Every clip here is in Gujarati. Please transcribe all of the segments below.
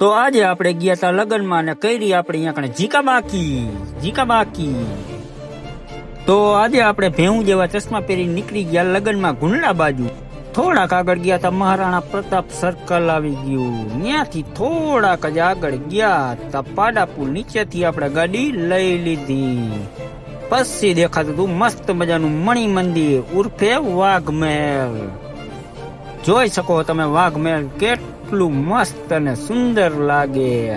તો આજે આપણે ગયા હતા લગ્નમાં અને કરી આપણે અહીંયા જીકા બાકી જીકા બાકી. તો આજે આપણે ભેહું જેવા ચશ્મા પહેરી નીકળી ગયા લગ્નમાં ગુંડલા બાજુ. થોડાક આગળ ગયા તા મહારાણા પ્રતાપ સર્કલ આવી ગયું. ત્યાંથી થોડાક જ આગળ ગયા તા પાડાપુર નીચેથી આપણે ગાડી લઈ લીધી. પછી દેખાતું હતું મસ્ત મજાનું મણિ મંદિર, ઉર્ફે વાઘમહેલ. જોઈ શકો તમે વાઘ મહેલ કેટલું મસ્ત અને સુંદર લાગે.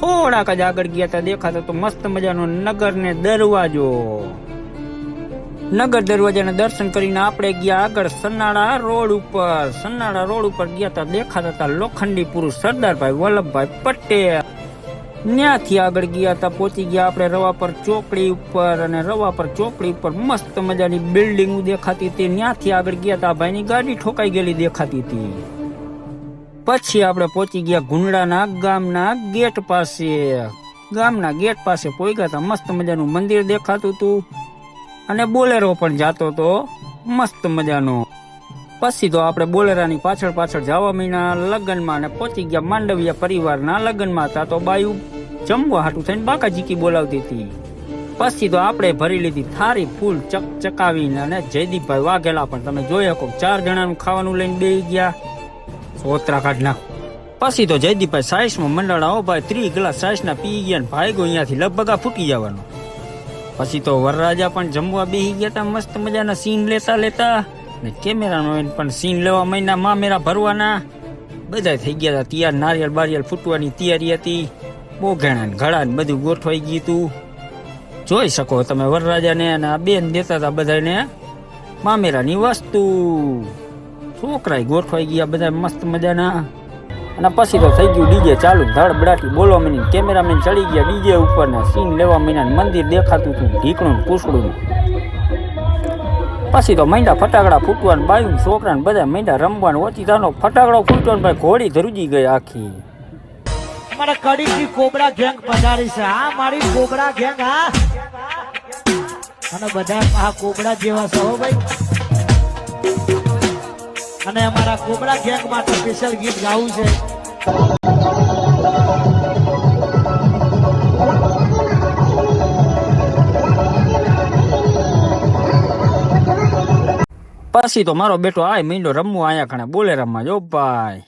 થોડાક જ આગળ ગયા તા દેખાતો તો મસ્ત મજાનો નગર ને દરવાજો. નગર દરવાજાના દર્શન કરીને આપણે ગયા આગળ સન્નાળા રોડ ઉપર. સન્નાળા રોડ ઉપર ગયા તા દેખાતા હતા લોખંડી પુરુષ સરદારભાઈ વલ્લભભાઈ પટેલ. ત્યાંથી આગળ ગયા તા પહોંચી ગયા આપણે રવા પર ચોકડી ઉપર અને રવા પર ચોકડી ઉપર મસ્ત મજાની બિલ્ડિંગ દેખાતી હતી. ત્યાંથી આગળ ગયા તા ભાઈની ગાડી ઠોકાઈ ગયેલી દેખાતી હતી. પછી આપણે પહોંચી ગયા ગુંડળાના ગામના ગેટ પાસે. ગામના ગેટ પાસે પહોંચ્યા હતા મસ્ત મજાનું મંદિર દેખાતું હતું અને બોલેરો પણ જાતો તો મસ્ત મજાનો. પછી તો આપણે બોલેરાની પાછળ પાછળ જવા મહિના લગ્નમાં અને પહોંચી ગયા માંડવિયા પરિવારના લગ્નમાં. હતા તો બાયું જમવા હાટું થઈને બાકાજીકી બોલાવતી હતી. પછી તો આપણે ભરી લીધી થારી ફૂલ ચક ચકાવીને અને જયદીપભાઈ વાઘેલા પણ તમે જોઈ શકો. ચાર જણાનું ખાવાનું લઈને બે ગયા. સોતરા કાઢ નાખ પછી તો જયદીપભાઈ સાઈસમાં મંડળાઓ ભાઈ ત્રી ગ્લાસ સાઈસના પી ગયા ને ભાઈ ગયો અહીંયાથી લગભગ આ ફૂટી જવાનો. પછી તો વરરાજા પણ જમવા બેસી ગયા તા, મસ્ત મજાના સીન લેતા લેતા. ને કેમેરાનો પણ સીન લેવા મહિના મામેરા ભરવાના. બધા થઈ ગયા હતા તૈયાર, નારિયેળ બારિયેળ ફૂટવાની તૈયારી હતી. બોઘાણા ને ઘડા ને બધું ગોઠવાઈ ગયું હતું જોઈ શકો તમે વરરાજાને અને આ બેન દેતા હતા બધાને મામેરાની વસ્તુ. છોકરાય ગોઠવાઈ ગયા બધા મસ્ત મજાના. અને પછી તો થઈ ગયું ડીજે ચાલુ, ધડ બડાટી, બોલવા માંડી કેમેરામેન ચડી ગયા, ડીજે ઉપર ને સીન લેવા માંડ્યા મંદિર દેખાતું હતું, ઢીકણું પૂછડું પછી તો મૈંડા ફટાકડા ફૂટવા બાયું છોકરા ને બધા માંડ્યા રમવાનું, ઓછી તાનો ફટાકડો ફૂટવા ને ભાઈ ઘોડી ધરુજી ગઈ આખી. મારા કડીની કોબરા ગેંગ પધારી છે આ મારી કોબરા ગેંગ, હા. અને બધા આ કોબરા જેવા છે ભાઈ. અને અમારા કોબળા ગેંગ માટે સ્પેશિયલ ગીત ગાવું છે. પછી તો મારો બેટો આય મીંડો રમવા આયા ખણે બોલે રમવા જો ભાઈ.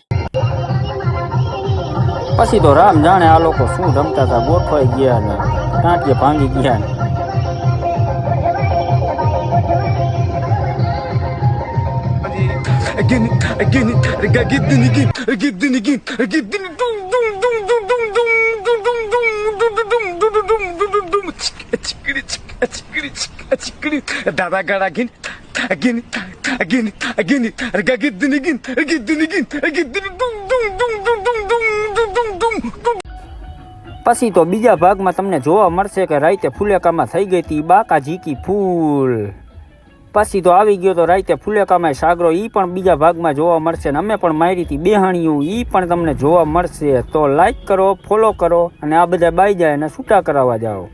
પછી તો રામ જાણે આ લોકો શું રમતા હતા, ગોઠવાઈ ગયા ને ટાંટીએ ભાંગી ગયા ને Again, again, again, again, again, again, again, dum dum dum dum dum dum dum dum dum dum dum dum dum dum dum chikiri chikiri chikiri dada gara again again again again again again again again again dum dum dum dum dum dum dum dum dum પછી તો બીજા ભાગમાં તમને જોવા મળશે કે રાઈતે ફૂલેકામાં થઈ ગઈ હતી બાકા ઝીકી ફૂલ પછી તો આવી ગયો તો રાઈતે ફુલેકામાં સાગરો એ પણ બીજા ભાગમાં જોવા મળશે ને અમે પણ મારી હતી ઈ પણ તમને જોવા મળશે. તો લાઇક કરો ફોલો કરો અને આ બધા બાઈ જાય અને છૂટા કરાવવા જાઓ.